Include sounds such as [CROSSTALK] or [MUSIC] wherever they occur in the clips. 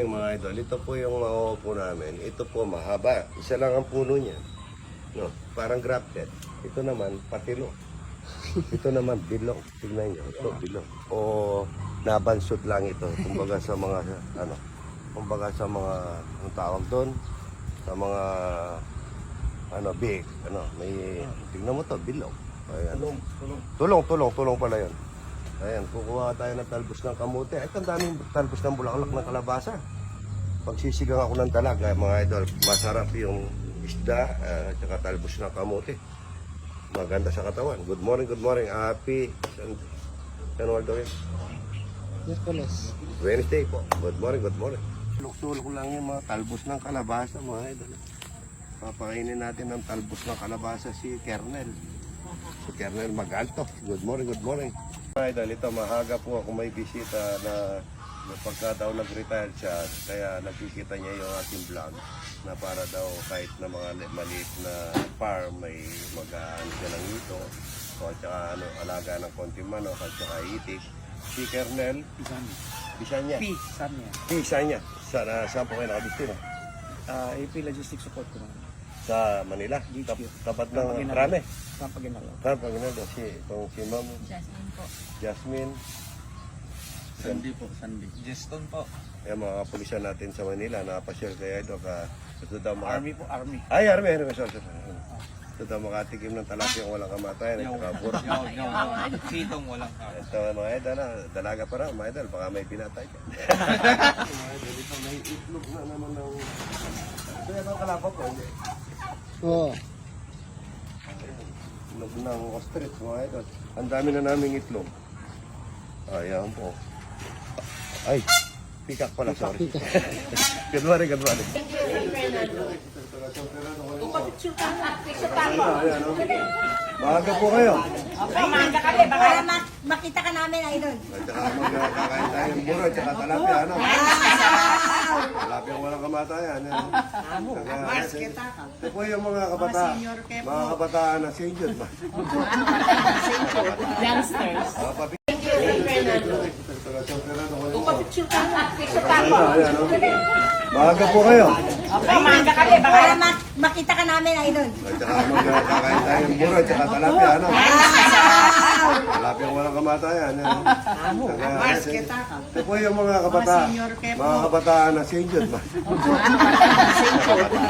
Yung mga idol, ito po yung mauupo namin. Ito po mahaba. Isa lang ang puno niya. No, parang grafted. Ito naman, patilo. [LAUGHS] Ito naman, bilog. Tignan niyo, ito, bilog. O nabansot lang ito. Kumbaga sa mga, ano, kumbaga sa mga, ang tawag doon, sa mga, ano, big, ano, may, tignan mo to, bilog. Ay, ano, tulong, tulong, tulong pala yun. Ayan, kukuha tayo ng talbos ng kamote. Ito ang daming talbos ng bulaklak ng kalabasa. Pagsisigang ako ng talaga, mga idol, masarap yung isda at saka talbos ng kamote. Maganda sa katawan. Good morning, good morning. Happy San, San Waldo yun. Miyerkules. Wednesday po. Good morning, good morning. Sulok-sulok lang yung mga talbos ng kalabasa, mga idol. Papakainin natin ng talbos ng kalabasa si Kernel. Si Kernel Magalto. Good morning, good morning. Mga idol, ito mahaga po ako may bisita na na pagka daw nag-retire siya, kaya nakikita niya yung ating vlog na para daw kahit na mga li- maliit na farm may mag-aano siya ng ito o at saka ano, alaga ng konti manok at saka itik. Si Kernel, Isan. bisa niya. P. Samya. Isa niya. Sa, uh, saan po kayo nakadistino? Uh, AP Logistics Support ko naman. Sa Manila. Tap, tapat ng. Rame. Kapaginalo. Tapos ginagawa si, itong si Ma'am Jasmine po. Jasmine. Sandy po, Sandy. Juston po. Yung mga kapulisan natin sa Manila, nakapasyal kaya ito ka. Ito daw mga... Army po, Army. Ay, Army, Army, sorry, sorry. Ito daw makatikim ng talapiyang walang kamatayan. Ito ka, yo. Sitong walang ka. Ito mga idol, ah, dalaga pa raw, mga idol, baka may pinatay ka. mga [LAUGHS] idol, ito may itlog na naman ng... Ito yung kalapag ko, hindi. Oo. Itlog ng ostrich, mga idol. Ang dami na naming itlog. Ayan po. Ay, pikak pala, sorry. good morning, good morning. Ayan, oh. Maaga po kayo. Umaga kami, baka mak- makita ka namin, idol. At saka magkakain tayo ng buro at saka talapia, ano? Talapia walang kamatayan. Ano? Mas kita ka. Ito po yung mga kabata, mga kabataan na senior ba? Youngsters. Ah, papi- Tapo. Ayan, oh. Maaga po kayo. Umaga kami, baka mak- makita ka namin, idol. At saka magkakain tayo ng buro at saka talapia, ano? [LAUGHS] Talapia walang kamatayan. Ano? Mas kita ka. Ito po yung mga kabataan, mga kabataan na senior ba?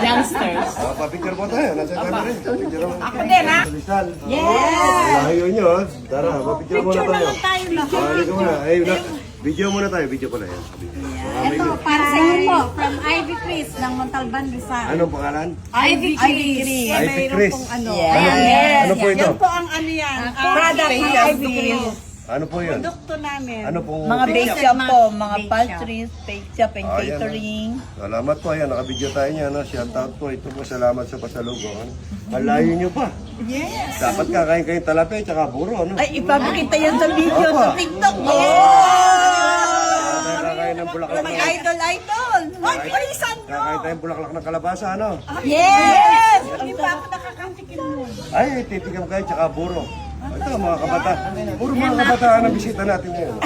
Youngsters. Ah, papicture po tayo. Nasa camera rin. Papicture mo. Ako din, ha? Rizal. Yes! Layo nyo, ha? Tara, papicture muna Picture tayo. naman tayo lahat. Ah, muna. Ay, na, video muna tayo. Video ko na yan. May- Ito, para sa inyo po, from Ivy Chris ng Montalban, Rizal. Anong pangalan? Ivy Chris. Ivy Chris. Ano? Ano, ano po ito? Yan po ang ano yan. product ng Ivy Chris. Ano po yun? Produkto namin. Ano pong Mga bake shop po, mga pastries, bake shop and Ah, yan, catering. Salamat po. Ayan, nakabideo tayo niya. No? Shout out po. Ito po, salamat sa pasalubong. Ang layo nyo pa. Yes. Dapat kakain kayo talape at saka buro. Ano? Ay, ipapakita yan sa video Opo. sa TikTok. Oh! Kakain ng bulaklak ng... Idol, idol. Ay, parisan nyo. Kakain tayong bulaklak ng kalabasa, ano? Yes! Hindi pa ako nakakatikin mo. Ay, titigam kayo tsaka buro. Ito, mga kabata. Puro mga kabataan ang bisita natin ngayon. [LAUGHS]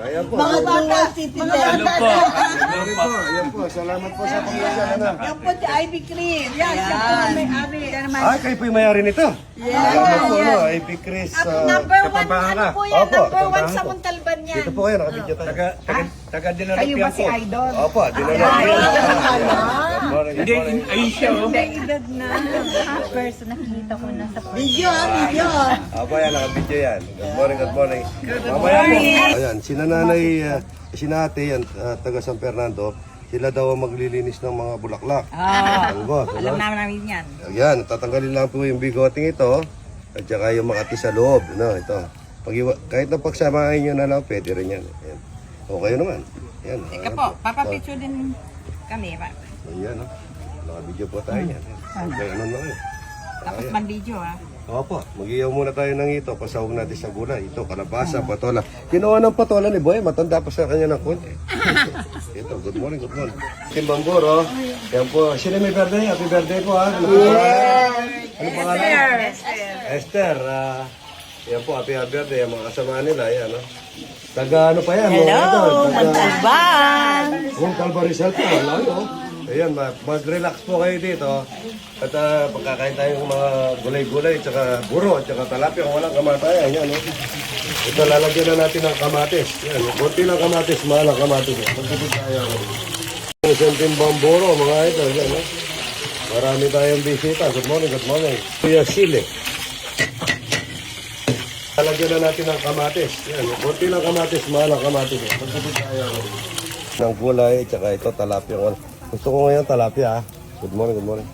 Ayan po. Mga dual citizen. Hello po. Ayan po. Ayan po. Salamat po sa pagkakasya. Ano? Yan po si Ivy Cream. Yan, siya po may-ari. Yan naman. Ay, kayo po yung mayari nito. Salamat po, no? AP Chris. uh, Number one, ano po yan? Opo, Number one sa. Montalban yan. Dito po kayo, nakabidyo tayo. Taga, taga, taga Kayo ba si Idol? Opo, dinala ko. Good morning, good morning. Ayun siya oh. May edad na. First, nakikita ko na sa Video, ah, video. Aba yan, nakabidyo yan. Good morning, good morning. Mamaya po. Ayan, si nanay, uh, si nate yan, uh, taga San Fernando. Sila daw ang maglilinis ng mga bulaklak. Ah, Alam mo, alam ano? naman namin yan. Ayan, tatanggalin lang po yung bigoting ito. At saka yung makati sa loob. No, ito. Pag kahit na pagsamahin nyo na lang, pwede rin yan. Ayan. Okay naman. Ayan. Ika ayan po, papapicture din kami. Ayan, no? Nakabidyo po tayo yan. Ganun lang yun. Tapos mag-video ah. Opo, mag-iyaw muna tayo ng ito. Pasawag natin sa gulay. Ito, kalabasa, patola. Kinuha ng patola ni Boy, matanda pa sa kanya ng konti. [LAUGHS] ito, good morning, good morning. Simbamburo, yan po. Sino may birthday? Happy birthday po ha. Ano pangalan? Ano pangalan? Esther. ah, Yan po, happy happy birthday. Ang mga kasama nila, yan, no? Taga ano pa yan? Hello, Montalban. Calvarisal po, malayo. Ayan, ma- mag-relax po kayo dito. At uh, pagkakain tayo ng mga gulay-gulay, tsaka buro, tsaka talapia kung walang kamatayan. Yan, no? Ito lalagyan na natin ng kamatis. Yan, konti lang kamatis, mahal ang kamatis. Pagkakit tayo. Ang sentim bamburo, mga ito. Yan, no? Marami tayong bisita. Good morning, good morning. Kuya Sile. Lalagyan na natin ng kamatis. Yan, konti lang kamatis, mahal ang kamatis. Pagkakit tayo. Ng gulay, tsaka ito talapia. Gusto ko ngayon talapia. ah. Good morning, good morning.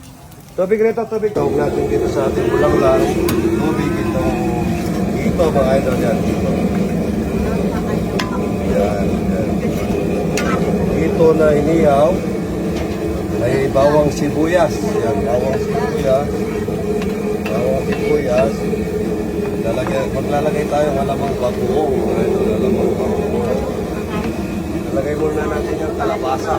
Tubig rito, tubig. Tawag natin dito sa ating bulang lang. Tubig ito. Ito mga idol yan. Ito. Yan, yan. Ito na iniyaw. May bawang sibuyas. Yan, bawang sibuyas. Bawang sibuyas. Lalagay, maglalagay tayo ng alamang bagoong. Alamang bagoong. Lalagay muna natin yung kalabasa.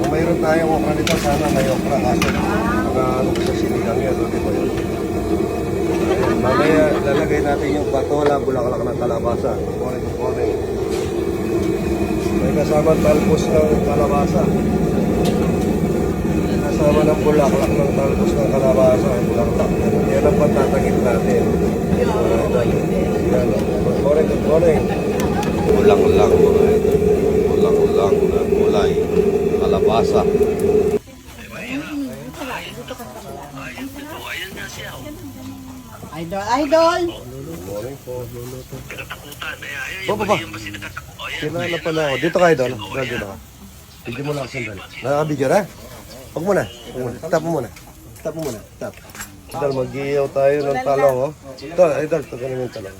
Kung mayroon tayong okra nito, sana may okra. Kaso, mga ano ko sa sinigang yan, di ba yun? Ayan, Mamaya, lalagay natin yung patola, bulaklak ng kalabasa. Good morning. May kasama talbos ng kalabasa. Kasama ng bulaklak ng talbos ng kalabasa. Bulaklak. Yan ang patatagit natin. Yan. Good morning, good morning. Kulang ito. Kulang lang na gulay. Kalabasa. Idol, idol. Morning po, luluto. Po, po, po. Kilala pala ako. Dito ka, idol. Dito, dito ka. Bigyan mo lang ako sandali. Nakakabigyan, ha? Huwag muna. Huwag muna. Stop mo muna. Stop mo muna. Stop. Idol, mag-iyaw tayo ng talong, oh. Ito, idol. Ito ganun yung talong.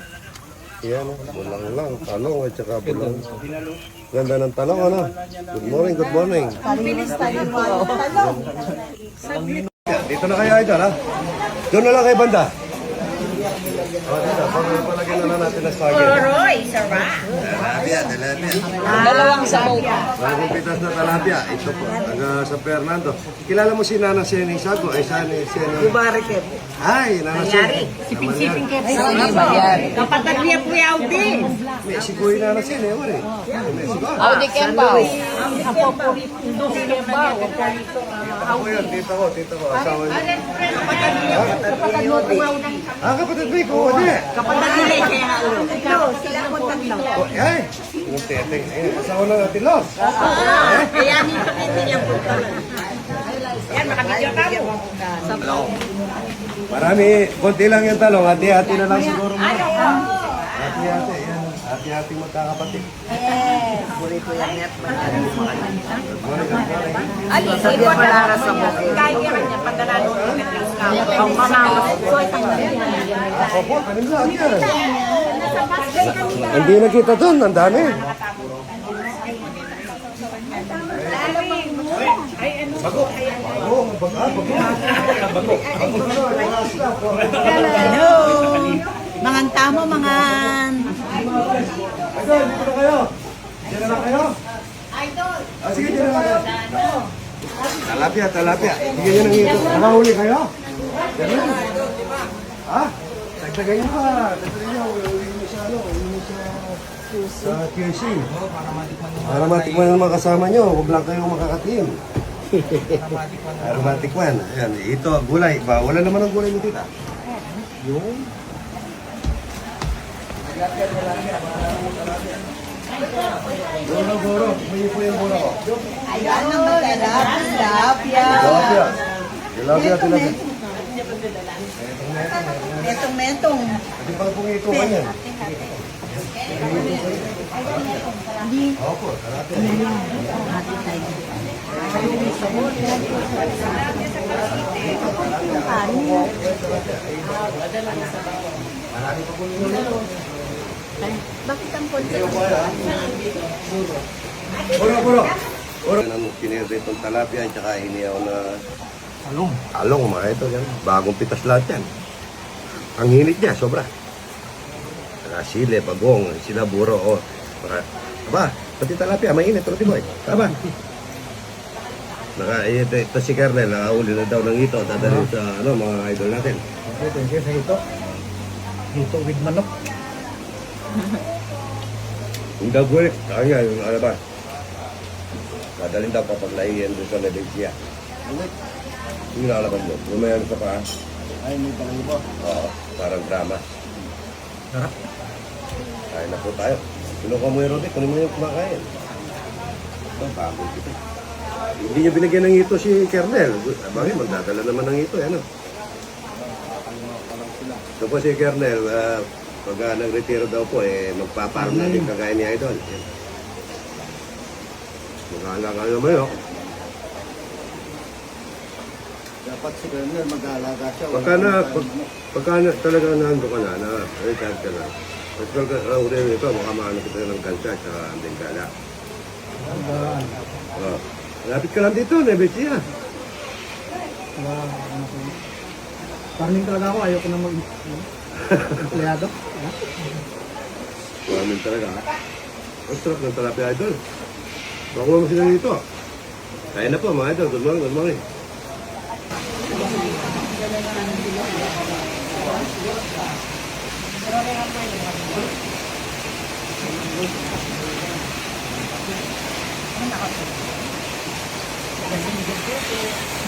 Yan, oh. Bulang lang. Talong at saka bulang. Ganda ng talong, ano? Good morning, good morning. Pabilis tayo mo. Talong. Dito na kayo, idol, ha? Doon na lang kay banda. O, dito. Palagyan na lang natin na saging. Roy, sarap. Talapia, talapia. Dalawang sabaw. Pitas na talapia. Ito po, taga San Fernando. Kilala mo si Nana Seni Sago? Ay, Sani Seni. Bariket. Ay, Nana Seni. Siping-siping kaya. Ay, ba yan? Kapatid niya po yung Audi. yan. Mexico yung Nana Seni, ewan eh. Audi Kembaw. Ako po, ito siya Ako yan, tita ko, tita ko. Asawa niya. Kapatid niya po yung Audi. Ah, kapatid mo, ikaw, hindi. Kapatid niya kaya Ito, sila po tatlo. Oh, Ay, yung teteng. Ay, asawa na natin, Los. Kaya dito hindi niya po Yan, makabidyo ka mo. Marami, konti lang yung talong. Hati-hati na lang siguro mo. Yan. Hati-hati magkakapatid. Ali, ito para sa mo. Kaya kanya padala ng Ang mamamas ko ay Opo, kanin lahat yan. Hindi na kita doon, ang dami. Bago. Bago. Bago. Ah, bago. Hello. Mga tamo, mga... Idol, dito na kayo. Diyan na lang kayo. Idol. Ah, sige, diyan na kayo. Talapia, talapia. Bigyan nyo ng ito. Nakahuli kayo? Na. Ha? Dagdagan nyo pa. Dagdagan nyo. Uwi nyo sa ano. Uwi nyo sa... Sa QC. Para matikman ng mga kasama nyo. Huwag lang kayong makakatim. Para matikman. Ayan, ito, gulay. Ba, wala naman ang gulay mo tita. Yung... Goro, goro. May po yung goro ko. Ano? Tilapia. Tilapia. Tilapia, tilapia. Metong, metong. Pwede pang pungito ka yan. Opo, tilapia. Buro, buro. Buro. Yan ang pinirde itong talapia at saka hiniyaw na Talong. talong mga ito yan. Bagong pitas lahat yan. Ang hinit niya, sobra. Saka sile, bagong, sila buro. Oh. Baka, aba, pati talapia, mainit. Pati boy. Tama. Naka, ito, ito si Kernel, nakauli na daw ng ito. Dadalhin sa ano, mga idol natin. Okay, thank you sa ito. Dito with manok. Yung daw bulik, kanya yung ano ba? Madaling daw papaglaiyan doon sa Lebesia. Yung nalaban mo, lumayan sa paa. Ay, may bango Oo, parang drama. Sarap. Kain na po tayo. Kinuha mo yung Rodi, kunin mo yung kumakain. Ito, bago kita. Hindi niya binigyan ng ito si Kernel. Bakit magdadala naman ng ito, ano? Ito po si Kernel, ah, pag ah, nag-retiro daw po, eh, magpaparm na din kagaya ni Idol. Maghala ka naman yun. Dapat si Colonel mag-aalaga siya. Pagka na, pag, pagka na, talaga nando ka na, na retired ka na, at pagka uh, uli ito, baka maano kita ng kansa at saka anding gala. Oh. Lapit ka lang dito, Nebesia. Farming talaga ako, ayoko na mag... [LAUGHS] Empleyado. Maraming talaga. Ang sarap ng talapia idol. Bakuha mo sila dito. Kaya na po mga idol. Good morning, good morning. Kasi